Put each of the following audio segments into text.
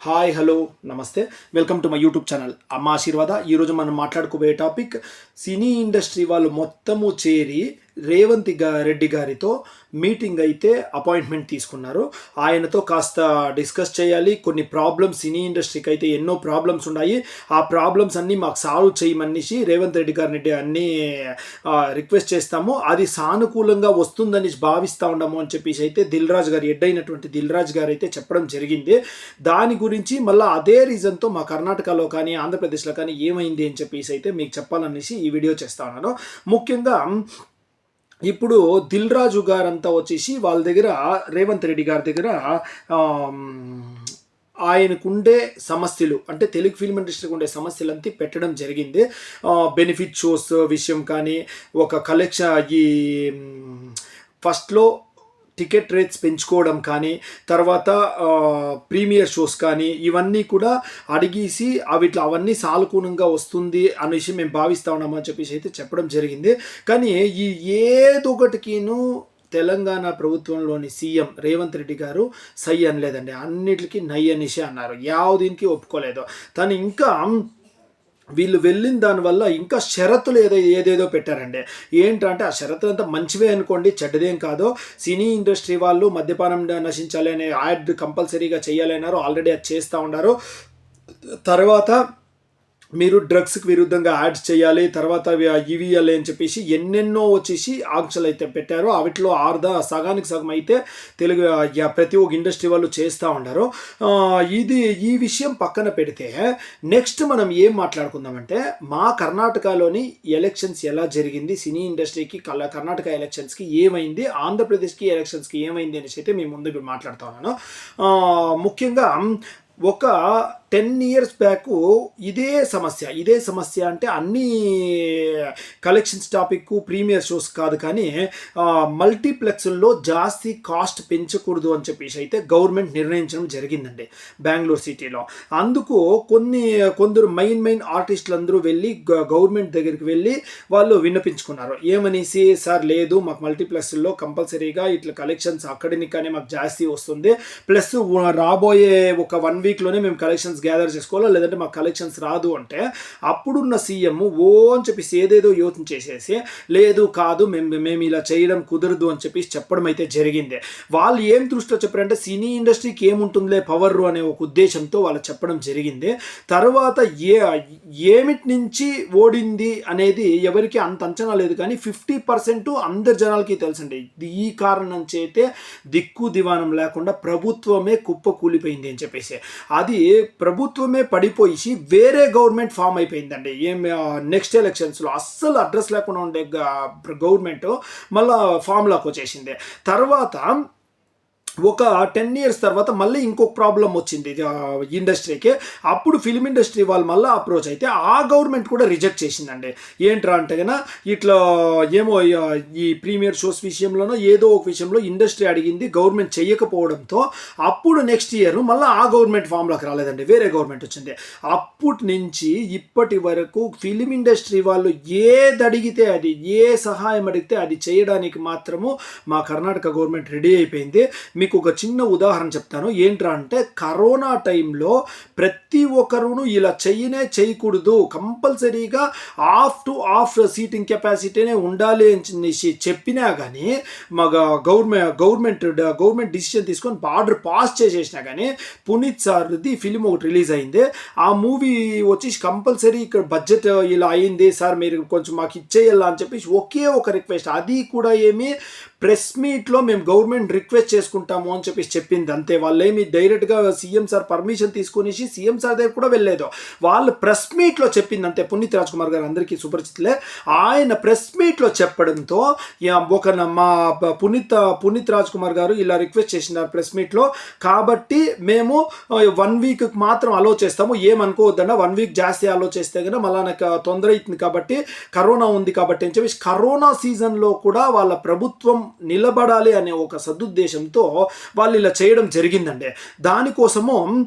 Hi hello నమస్తే. Welcome to my YouTube channel Amma Aashirvada. ఈరోజు మనం మాట్లాడుకోబోయే టాపిక్ సినీ ఇండస్ట్రీ వాళ్ళు మొత్తము చేరి రేవంత్ రెడ్డి గారితో మీటింగ్ అయితే అపాయింట్మెంట్ తీసుకున్నారు. ఆయనతో కాస్త డిస్కస్ చేయాలి. కొన్ని ప్రాబ్లమ్స్ సినీ ఇండస్ట్రీకి అయితే ఎన్నో ప్రాబ్లమ్స్ ఉన్నాయి. ఆ ప్రాబ్లమ్స్ అన్నీ మాకు సాల్వ్ చేయమనేసి రేవంత్ రెడ్డి గారిని అన్నీ రిక్వెస్ట్ చేస్తాము. అది సానుకూలంగా వస్తుందని భావిస్తూ ఉండము అని చెప్పేసి అయితే దిల్ రాజు గారు ఎడ్డైనటువంటి అయినటువంటి దిల్ రాజు గారు అయితే చెప్పడం జరిగింది. దాని గురించి మళ్ళీ అదే రీజన్తో మా కర్ణాటకలో కానీ ఆంధ్రప్రదేశ్లో కానీ ఏమైంది అని చెప్పేసి అయితే మీకు చెప్పాలనేసి ఈ వీడియో చేస్తా ఉన్నాను. ముఖ్యంగా ఇప్పుడు దిల్ రాజు గారంతా వచ్చేసి వాళ్ళ దగ్గర రేవంత్ రెడ్డి గారి దగ్గర ఆయనకుండే సమస్యలు అంటే తెలుగు ఫిల్మ్ ఇండస్ట్రీకి ఉండే సమస్యలంతా పెట్టడం జరిగింది. బెనిఫిట్ షోస్ విషయం కానీ ఒక కలెక్షన్ ఈ ఫస్ట్లో టికెట్ రేట్స్ పెంచుకోవడం కానీ తర్వాత ప్రీమియర్ షోస్ కానీ ఇవన్నీ కూడా అడిగేసి అవిట్లా అవన్నీ సానుకూలంగా వస్తుంది అనేసి మేము భావిస్తా ఉన్నామని చెప్పేసి అయితే చెప్పడం జరిగింది. కానీ ఈ ఏదొకటికిను తెలంగాణ ప్రభుత్వంలోని సీఎం రేవంత్ రెడ్డి గారు సై అనలేదండి. అన్నిటికీ నై అనేసి అన్నారు. యావ దీనికి ఒప్పుకోలేదు. తను ఇంకా వీళ్ళు వెళ్ళిన దానివల్ల ఇంకా షరతులు ఏదో ఏదేదో పెట్టారండి. ఏంటంటే ఆ షరతులు అంతా మంచివే అనుకోండి చెడ్డదేం కాదు. సినీ ఇండస్ట్రీ వాళ్ళు మద్యపానం నశించాలి అనే యాడ్ కంపల్సరీగా చేయాలన్నారు. ఆల్రెడీ అది చేస్తూ ఉన్నారు. తర్వాత మీరు డ్రగ్స్కి విరుద్ధంగా యాడ్స్ చేయాలి తర్వాత అవి ఇవ్వాలి అని చెప్పేసి ఎన్నెన్నో వచ్చేసి ఆంక్షలు అయితే పెట్టారు. అవిట్లో ఆర్ధ సగానికి సగం అయితే తెలుగు ప్రతి ఒక్క ఇండస్ట్రీ వాళ్ళు చేస్తూ ఉన్నారు ఇది ఈ విషయం పక్కన పెడితే నెక్స్ట్ మనం ఏం మాట్లాడుకుందామంటే మా కర్ణాటకలోని ఎలక్షన్స్ ఎలా జరిగింది సినీ ఇండస్ట్రీకి కల కర్ణాటక ఎలక్షన్స్కి ఏమైంది ఆంధ్రప్రదేశ్కి ఎలక్షన్స్కి ఏమైంది అనేసి అయితే మేము ముందు ఇప్పుడు మాట్లాడుతున్నాను ముఖ్యంగా ఒక టెన్ ఇయర్స్ బ్యాక్ ఇదే సమస్య. ఇదే సమస్య అంటే అన్ని కలెక్షన్స్ టాపిక్ ప్రీమియర్ షోస్ కాదు కానీ మల్టీప్లెక్స్ల్లో జాస్తి కాస్ట్ పెంచకూడదు అని చెప్పేసి అయితే గవర్నమెంట్ నిర్ణయించడం జరిగిందండి బెంగళూరు సిటీలో. అందుకు కొన్ని కొందరు మెయిన్ మెయిన్ ఆర్టిస్టులు అందరూ వెళ్ళి గ- గవర్నమెంట్ దగ్గరికి వెళ్ళి వాళ్ళు విన్నపించుకున్నారు. ఏమనేసి సార్ లేదు మాకు మల్టీప్లెక్స్లో కంపల్సరీగా ఇట్లా కలెక్షన్స్ అక్కడినికనే మాకు జాస్తి వస్తుంది. ప్లస్ రాబోయే ఒక వన్ వీక్లోనే మేము కలెక్షన్స్ గ్యాదర్ చేసుకోవాలో లేదంటే మాకు కలెక్షన్స్ రాదు అంటే అప్పుడున్న సీఎం ఓ అని చెప్పేసి ఏదేదో యోచన చేసేసి లేదు కాదు మేము మేము ఇలా చేయడం కుదరదు అని చెప్పేసి చెప్పడం అయితే జరిగింది. వాళ్ళు ఏం దృష్టిలో చెప్పారంటే సినీ ఇండస్ట్రీకి ఏముంటుందిలే పవర్ అనే ఒక ఉద్దేశంతో వాళ్ళు చెప్పడం జరిగింది. తర్వాత ఏ ఏమిటి నుంచి ఓడింది అనేది ఎవరికి అంత అంచనా లేదు కానీ ఫిఫ్టీ పర్సెంట్ అందరి జనాలకి తెలుసండి. ఇది ఈ కారణం చేతే దిక్కు దివానం లేకుండా ప్రభుత్వమే కుప్ప కూలిపోయింది అని చెప్పేసి. అది ప్రభుత్వమే పడిపోయి వేరే గవర్నమెంట్ ఫామ్ అయిపోయిందండి. ఏం నెక్స్ట్ ఎలక్షన్స్లో అస్సలు అడ్రస్ లేకుండా ఉండే గవర్నమెంట్ మళ్ళా ఫామ్లోకి వచ్చేసింది. తర్వాత ఒక టెన్ ఇయర్స్ తర్వాత మళ్ళీ ఇంకొక ప్రాబ్లం వచ్చింది ఇండస్ట్రీకి అప్పుడు ఫిలిం ఇండస్ట్రీ వాళ్ళు మళ్ళీ అప్రోచ్ అయితే ఆ గవర్నమెంట్ కూడా రిజెక్ట్ చేసిందండి. ఏంట్రా అంటే కన్నా ఇట్లా ఏమో ఈ ప్రీమియర్ షోస్ విషయంలోనో ఏదో ఒక విషయంలో ఇండస్ట్రీ అడిగింది గవర్నమెంట్ చేయకపోవడంతో అప్పుడు నెక్స్ట్ ఇయర్ మళ్ళీ ఆ గవర్నమెంట్ ఫామ్లోకి రాలేదండి వేరే గవర్నమెంట్ వచ్చింది. అప్పటి నుంచి ఇప్పటి వరకు ఫిలిం ఇండస్ట్రీ వాళ్ళు ఏది అడిగితే అది ఏ సహాయం అడిగితే అది చేయడానికి మాత్రము మా కర్ణాటక గవర్నమెంట్ రెడీ అయిపోయింది. మీకు ఒక చిన్న ఉదాహరణ చెప్తాను. ఏంట్రా అంటే కరోనా టైంలో ప్రతి ఒక్కరును ఇలా చెయ్యనే చేయకూడదు కంపల్సరీగా ఆఫ్ టు ఆఫ్ సీటింగ్ కెపాసిటీనే ఉండాలి అని చెప్పినా కానీ మా గవర్నమెంట్ గవర్నమెంట్ గవర్నమెంట్ డిసిషన్ తీసుకొని ఆర్డర్ పాస్ చేసేసినా కానీ పునీత్ సార్ది ఫిలిం ఒకటి రిలీజ్ అయింది. ఆ మూవీ వచ్చి కంపల్సరీ ఇక్కడ బడ్జెట్ ఇలా అయింది. సార్ మీరు కొంచెం మాకు ఇచ్చేయాలా అని చెప్పేసి ఒకే ఒక రిక్వెస్ట్. అది కూడా ఏమి ప్రెస్ మీట్లో మేము గవర్నమెంట్ రిక్వెస్ట్ చేసుకుంటాము అని చెప్పేసి చెప్పింది. అంతే వాళ్ళు ఏమి డైరెక్ట్గా సీఎం సార్ పర్మిషన్ తీసుకునేసి సీఎం సార్ దగ్గర కూడా వెళ్ళలేదు. వాళ్ళు ప్రెస్ మీట్లో చెప్పింది అంతే. పునీత్ రాజ్ కుమార్ గారు అందరికీ సుపరిచితులే. ఆయన ప్రెస్ మీట్లో చెప్పడంతో ఒక మా పునీత్ పునీత్ రాజ్ కుమార్ గారు ఇలా రిక్వెస్ట్ చేసినారు ప్రెస్ మీట్లో. కాబట్టి మేము వన్ వీక్ మాత్రం అలో చేస్తాము. ఏమనుకోవద్దన్న వన్ వీక్ జాస్తి అలో చేస్తే కనుక మళ్ళా నాకు తొందర అవుతుంది కాబట్టి కరోనా ఉంది కాబట్టి అని చెప్పేసి కరోనా సీజన్లో కూడా వాళ్ళ ప్రభుత్వం నిలబడాలి అనే ఒక సదుద్దేశంతో వాళ్ళు ఇలా చేయడం జరిగిందండి. దానికోసము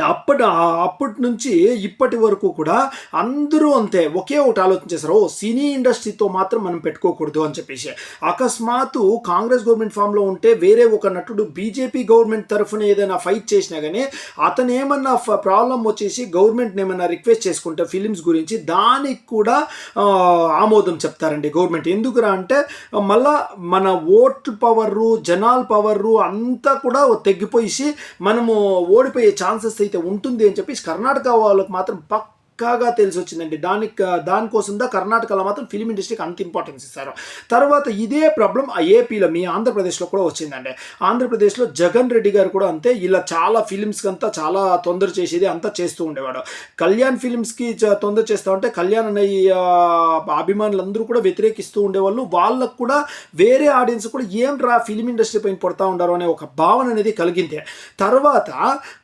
అప్పటి అప్పటి నుంచి ఇప్పటి వరకు కూడా అందరూ అంతే ఒకే ఒకటి ఆలోచన చేశారు. ఓ సినీ ఇండస్ట్రీతో మాత్రం మనం పెట్టుకోకూడదు అని చెప్పేసి. అకస్మాత్తు కాంగ్రెస్ గవర్నమెంట్ ఫామ్లో ఉంటే వేరే ఒక నటుడు బీజేపీ గవర్నమెంట్ తరఫున ఏదైనా ఫైట్ చేసినా కానీ అతను ఏమన్నా ప్రాబ్లం వచ్చేసి గవర్నమెంట్ ఏమన్నా రిక్వెస్ట్ చేసుకుంటే ఫిలిమ్స్ గురించి దానికి కూడా ఆమోదం చెప్తారండి గవర్నమెంట్. ఎందుకురా అంటే మళ్ళా మన ఓట్లు పవర్ జనాల పవర్ అంతా కూడా తగ్గిపోయి మనము ఓడిపోయే ఛాన్సెస్ అయితే ఉంటుంది అని చెప్పేసి కర్ణాటక వాళ్ళకు మాత్రం పక్కాగా తెలిసి వచ్చిందండి దానికి దానికోసం దా కర్ణాటకలో మాత్రం ఫిలిం ఇండస్ట్రీకి అంత ఇంపార్టెన్స్ ఇస్తారు. తర్వాత ఇదే ప్రాబ్లం ఏపీలో మీ ఆంధ్రప్రదేశ్లో కూడా వచ్చిందండి. ఆంధ్రప్రదేశ్లో జగన్ రెడ్డి గారు కూడా అంతే ఇలా చాలా ఫిలిమ్స్కి అంతా చాలా తొందర చేసేది అంతా చేస్తూ ఉండేవాడు. కళ్యాణ్ ఫిలిమ్స్కి తొందర చేస్తా ఉంటే కళ్యాణ్ అనే అభిమానులందరూ కూడా వ్యతిరేకిస్తూ ఉండేవాళ్ళు. వాళ్ళకు కూడా వేరే ఆడియన్స్ కూడా ఏం రా ఫిలిం ఇండస్ట్రీ పైన పడతా ఉండారు అనే ఒక భావన అనేది కలిగింది. తర్వాత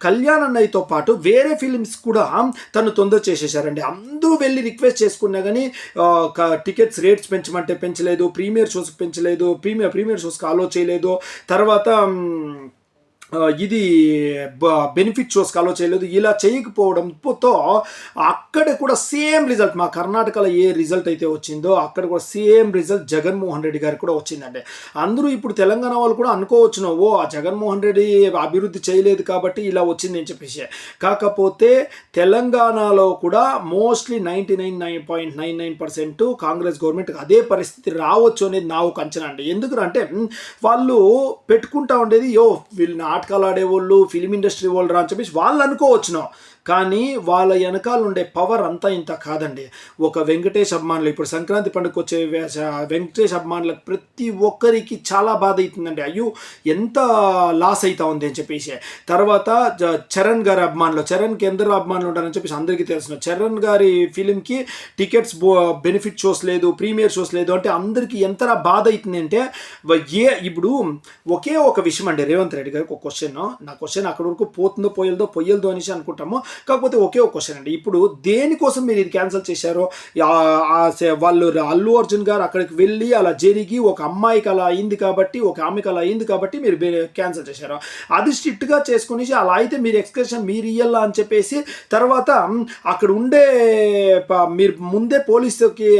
కళ్యాణ్ అన్నయ్యతో పాటు వేరే ఫిలిమ్స్ కూడా తను తొందర చేశారండి. అందరూ వెళ్ళి రిక్వెస్ట్ చేసుకున్నా కానీ టికెట్స్ రేట్స్ పెంచమంటే పెంచలేదు ప్రీమియర్ షోస్కి పెంచలేదు ప్రీమియర్ ప్రీమియర్ షోస్కి ఆలో చేయలేదు. తర్వాత ఇది బెనిఫిట్ షోస్ అలో చేయలేదు. ఇలా చేయకపోవడంతో అక్కడ కూడా సేమ్ రిజల్ట్ మా కర్ణాటకలో ఏ రిజల్ట్ అయితే వచ్చిందో అక్కడ కూడా సేమ్ రిజల్ట్ జగన్మోహన్ రెడ్డి గారికి కూడా వచ్చిందండి. అందరూ ఇప్పుడు తెలంగాణ వాళ్ళు కూడా అనుకోవచ్చును ఓ ఆ జగన్మోహన్ రెడ్డి అభివృద్ధి చేయలేదు కాబట్టి ఇలా వచ్చింది అని చెప్పేసి. కాకపోతే తెలంగాణలో కూడా mostly ninety nine nine point nine nine percent Congress government అదే పరిస్థితి రావచ్చు అనేది నా ఒక అంచనా అండి. ఎందుకంటే వాళ్ళు పెట్టుకుంటా ఉండేది యో వీళ్ళు నాటకాలు ఆడేవాళ్ళు ఫిలిం ఇండస్ట్రీ వాళ్ళు రా అని చెప్పేసి వాళ్ళు అనుకోవచ్చును. కానీ వాళ్ళ వెనకాల ఉండే పవర్ అంతా ఇంత కాదండి. ఒక వెంకటేష్ అభిమానులు ఇప్పుడు సంక్రాంతి పండుగ వచ్చే వెంకటేష్ అభిమానులకు ప్రతి ఒక్కరికి చాలా బాధ అవుతుందండి. అయ్యో ఎంత లాస్ అవుతా ఉంది అని చెప్పేసి. తర్వాత చరణ్ గారి అభిమానులు చరణ్కి ఎందరో అభిమానులు ఉంటారని చెప్పేసి అందరికీ తెలుసు. చరణ్ గారి ఫిలింకి టికెట్స్ బెనిఫిట్ షోస్ లేదు ప్రీమియర్ షోస్ లేదు అంటే అందరికీ ఎంత బాధ అవుతుంది అంటే ఏ ఇప్పుడు ఒకే ఒక విషయం అండి రేవంత్ రెడ్డి గారికి ఒక క్వశ్చన్ నా క్వశ్చన్ అక్కడ వరకు పోతుందో పోయలదో పొయ్యలదో అనేసి అనుకుంటాము. కాకపోతే ఒకే ఒక క్వశ్చన్ అండి. ఇప్పుడు దేనికోసం మీరు ఇది క్యాన్సిల్ చేశారో వాళ్ళు అల్లు అర్జున్ గారు అక్కడికి వెళ్ళి అలా జరిగి ఒక అమ్మాయికి అలా అయింది కాబట్టి ఒక ఆమెకి అలా అయింది కాబట్టి మీరు క్యాన్సిల్ చేశారు. అది స్ట్రిక్ట్గా చేసుకుని అలా అయితే మీరు ఎక్స్కర్షన్ మీరు ఇయ్యాలా అని చెప్పేసి తర్వాత అక్కడ ఉండే మీరు ముందే పోలీసుకి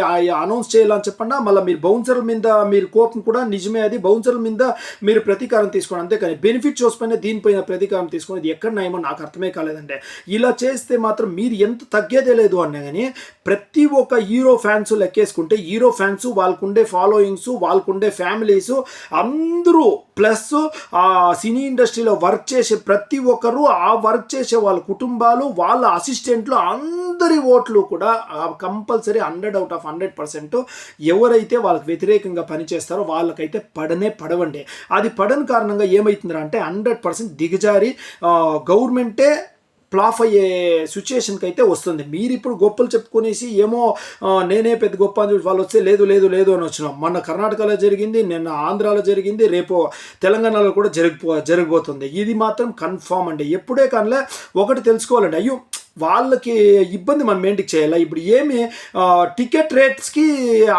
అనౌన్స్ చేయాలని చెప్పండి మళ్ళీ మీరు బౌన్సర్ల మీద మీరు కోపం కూడా నిజమే అది. బౌన్సర్ల మీద మీరు ప్రతీకారం తీసుకోండి. అంతేకాని బెనిఫిట్ షోస్ పైన దీనిపైన ప్రతీకారం తీసుకుని ఇది ఎక్కడ నయమో నాకు అర్థమే కాలేదండి. ఇలా చేస్తే మాత్రం మీరు ఎంత తగ్గేదే లేదు అన్నా కానీ ప్రతి ఒక్క హీరో ఫ్యాన్స్ లెక్కేసుకుంటే హీరో ఫ్యాన్స్ వాళ్ళకుండే ఫాలోయింగ్స్ వాళ్ళకుండే ఫ్యామిలీస్ అందరూ ప్లస్ ఆ సినీ ఇండస్ట్రీలో వర్క్ చేసే ప్రతి ఒక్కరు ఆ వర్క్ చేసే వాళ్ళ కుటుంబాలు వాళ్ళ అసిస్టెంట్లు అందరి ఓట్లు కూడా compulsory hundred out of hundred percent ఎవరైతే వాళ్ళకి వ్యతిరేకంగా పనిచేస్తారో వాళ్ళకైతే పడనే పడవండి. అది పడని కారణంగా ఏమవుతుందంటే హండ్రెడ్ పర్సెంట్ దిగజారి గవర్నమెంటే ప్లాఫ్ అయ్యే సిచ్యుయేషన్కి అయితే వస్తుంది. మీరు ఇప్పుడు గొప్పలు చెప్పుకునేసి ఏమో నేనే పెద్ద గొప్ప అని చెప్పి వాళ్ళు వస్తే లేదు లేదు లేదు అని వచ్చినాం. మొన్న కర్ణాటకలో జరిగింది నిన్న ఆంధ్రాలో జరిగింది రేపు తెలంగాణలో కూడా జరిగిపో జరగబోతుంది. ఇది మాత్రం కన్ఫామ్ అండి. ఎప్పుడే కానీ ఒకటి తెలుసుకోవాలండి. అయ్యో వాళ్ళకి ఇబ్బంది మనం ఏంటికి చేయాలా? ఇప్పుడు ఏమి టికెట్ రేట్స్కి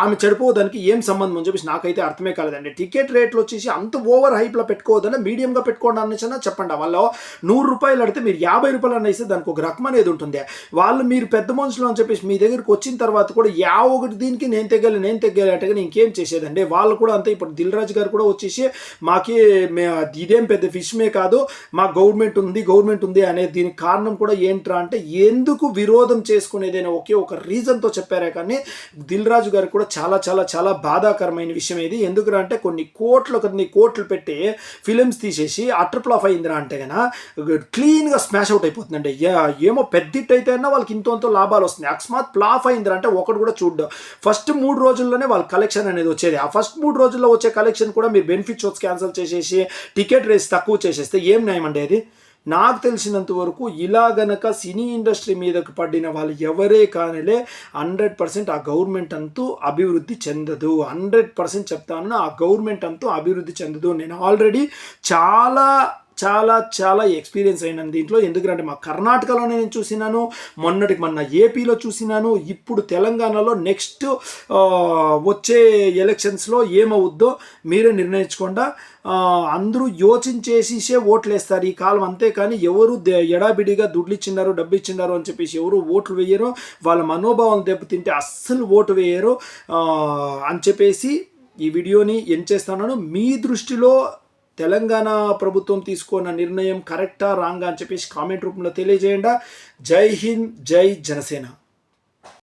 ఆమె చెడిపోవడానికి ఏం సంబంధం అని చెప్పేసి నాకైతే అర్థమే కాలేదండి. టికెట్ రేట్లు వచ్చేసి అంత ఓవర్ హైప్లో పెట్టుకోవద్దని మీడియంగా పెట్టుకోండి అనేసి చెప్పండి. వాళ్ళు నూరు రూపాయలు అడితే మీరు యాభై రూపాయలు అన్న ఇస్తే దానికి ఒక రకం అనేది ఉంటుంది. వాళ్ళు మీరు పెద్ద మనుషులు అని చెప్పేసి మీ దగ్గరికి వచ్చిన తర్వాత కూడా యా ఒకటి దీనికి నేను తెగాలి నేను తెగాలి అంటే ఇంకేం చేసేదండి? వాళ్ళు కూడా అంతే. ఇప్పుడు దిల్ రాజు గారు కూడా వచ్చేసి మాకి ఇదేం పెద్ద ఫిష్మే కాదు మా గవర్నమెంట్ ఉంది గవర్నమెంట్ ఉంది అనే దీనికి కారణం కూడా ఏంట్రా అంటే ఎందుకు విరోధం చేసుకునేదైనా ఒకే ఒక రీజన్తో చెప్పారే కానీ దిల్ రాజు గారికి కూడా చాలా చాలా చాలా బాధాకరమైన విషయం ఇది ఎందుకురా అంటే కొన్ని కోట్లు కొన్ని కోట్లు పెట్టి ఫిలిమ్స్ తీసేసి అటర్ ఫ్లాప్ అయిందిరా అంటే కన్నా క్లీన్గా స్మాష్ అవుట్ అయిపోతుందండి. ఏమో పెద్దిట్ అయితే అయినా వాళ్ళకి ఇంతో లాభాలు వస్తున్నాయి. అకస్మాత్ ఫ్లాప్ అయిందిరా అంటే ఒకటి కూడా చూడ్డం. ఫస్ట్ మూడు రోజుల్లోనే వాళ్ళ కలెక్షన్ అనేది వచ్చేది. ఆ ఫస్ట్ మూడు రోజుల్లో వచ్చే కలెక్షన్ కూడా మీరు బెనిఫిట్ షోస్ క్యాన్సిల్ చేసేసి టికెట్ రేస్ తక్కువ చేసేస్తే ఏం న్యాయమండి అది? నాకు తెలిసినంత వరకు ఇలా గనక సినీ ఇండస్ట్రీ మీదకు పడిన వాళ్ళు ఎవరే కానిలే హండ్రెడ్ పర్సెంట్ ఆ గవర్నమెంట్ అంతూ అభివృద్ధి చెందదు. హండ్రెడ్ పర్సెంట్ చెప్తాను ఆ గవర్నమెంట్ అంతూ అభివృద్ధి చెందదు. నేను ఆల్రెడీ చాలా చాలా చాలా ఎక్స్పీరియన్స్ అయినాను దీంట్లో. ఎందుకంటే మా కర్ణాటకలోనే నేను చూసినాను మొన్నటికి మొన్న ఏపీలో చూసినాను ఇప్పుడు తెలంగాణలో నెక్స్ట్ వచ్చే ఎలక్షన్స్లో ఏమవుద్దో మీరే నిర్ణయించకుండా. అందరూ యోచించేసేసే ఓట్లు వేస్తారు ఈ కాలం. అంతేకాని ఎవరు ఎడాబిడిగా దుడ్లు ఇచ్చినారు డబ్బు ఇచ్చినారు అని చెప్పేసి ఎవరు ఓట్లు వేయరు. వాళ్ళ మనోభావం దెబ్బతింటే అస్సలు ఓటు వేయరు. అని చెప్పేసి ఈ వీడియోని ఏం చేస్తున్నాను. మీ దృష్టిలో తెలంగాణ ప్రభుత్వం తీసుకున్న నిర్ణయం కరెక్టా రాంగా అని చెప్పేసి కామెంట్ రూపంలో తెలియజేయండి. జై హింద్ జై జనసేన.